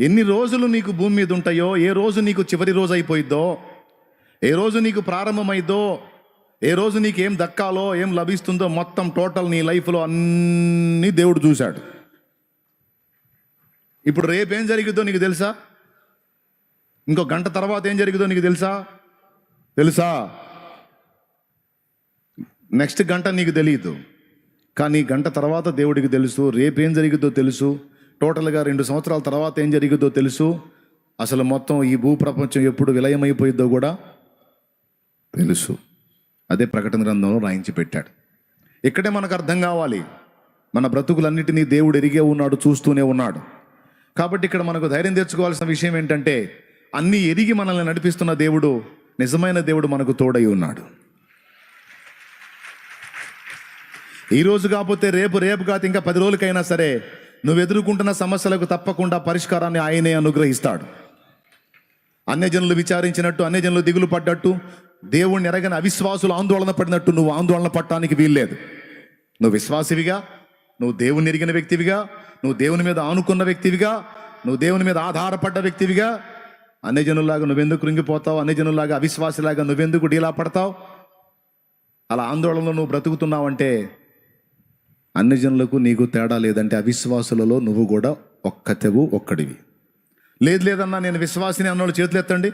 ఎన్ని రోజులు నీకు భూమి మీద ఉంటాయో ఏ రోజు నీకు చివరి రోజు అయిపోయిద్దో ఏ రోజు నీకు ప్రారంభమైద్దో ఏ రోజు నీకు ఏం దక్కాలో ఏం లభిస్తుందో మొత్తం టోటల్ నీ లైఫ్లో అన్నీ దేవుడు చూశాడు. ఇప్పుడు రేపు ఏం జరిగిద్దో నీకు తెలుసా? ఇంకో గంట తర్వాత ఏం జరిగిద్దో నీకు తెలుసా? తెలుసా? నెక్స్ట్ గంట నీకు తెలియదు కానీ గంట తర్వాత దేవుడికి తెలుసు రేపేం జరిగిద్దో తెలుసు. టోటల్గా రెండు సంవత్సరాల తర్వాత ఏం జరిగిందో తెలుసు. అసలు మొత్తం ఈ భూ ప్రపంచం ఎప్పుడు విలయమైపోయిద్దో కూడా తెలుసు. అదే ప్రకటన గ్రంథంలో రాయించి పెట్టాడు. ఇక్కడే మనకు అర్థం కావాలి. మన బ్రతుకులన్నిటినీ దేవుడు ఎరిగే ఉన్నాడు చూస్తూనే ఉన్నాడు. కాబట్టి ఇక్కడ మనకు ధైర్యం తెచ్చుకోవాల్సిన విషయం ఏంటంటే అన్నీ ఎరిగి మనల్ని నడిపిస్తున్న దేవుడు నిజమైన దేవుడు మనకు తోడై ఉన్నాడు. ఈరోజు కాకపోతే రేపు రేపు కాదు ఇంకా పది రోజులకైనా సరే నువ్వు ఎదుర్కొంటున్న సమస్యలకు తప్పకుండా పరిష్కారాన్ని ఆయనే అనుగ్రహిస్తాడు. అన్యజనులు విచారించినట్టు అన్యజనులు దిగులు పడ్డట్టు దేవుణ్ణి ఎరగని అవిశ్వాసులు ఆందోళన పడినట్టు నువ్వు ఆందోళన పడటానికి వీల్లేదు. నువ్వు విశ్వాసివిగా నువ్వు దేవుని ఎరిగిన వ్యక్తివిగా నువ్వు దేవుని మీద ఆనుకున్న వ్యక్తివిగా నువ్వు దేవుని మీద ఆధారపడ్డ వ్యక్తివిగా అన్యజనులాగా నువ్వెందుకు కృంగిపోతావు? అన్యజనులాగా అవిశ్వాసిలాగా నువ్వెందుకు డీలా పడతావు? అలా ఆందోళనలో నువ్వు బ్రతుకుతున్నావంటే అన్ని జనులకు నీకు తేడా లేదంటే అవిశ్వాసులలో నువ్వు కూడా ఒక్కతెవు ఒక్కడివి. లేదు లేదన్నా నేను విశ్వాసిని అన్నోళ్ళు చేతులు ఎత్తండి.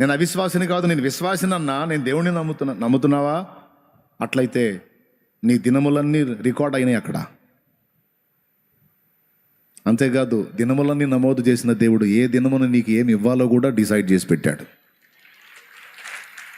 నేను అవిశ్వాసిని కాదు నేను విశ్వాసిని అన్నా నేను దేవుడిని నమ్ముతున్నా నమ్ముతున్నావా? అట్లయితే నీ దినములన్నీ రికార్డ్ అయినాయి అక్కడ. అంతేకాదు దినములన్నీ నమోదు చేసిన దేవుడు ఏ దినమును నీకు ఏమి ఇవ్వాలో కూడా డిసైడ్ చేసి పెట్టాడు.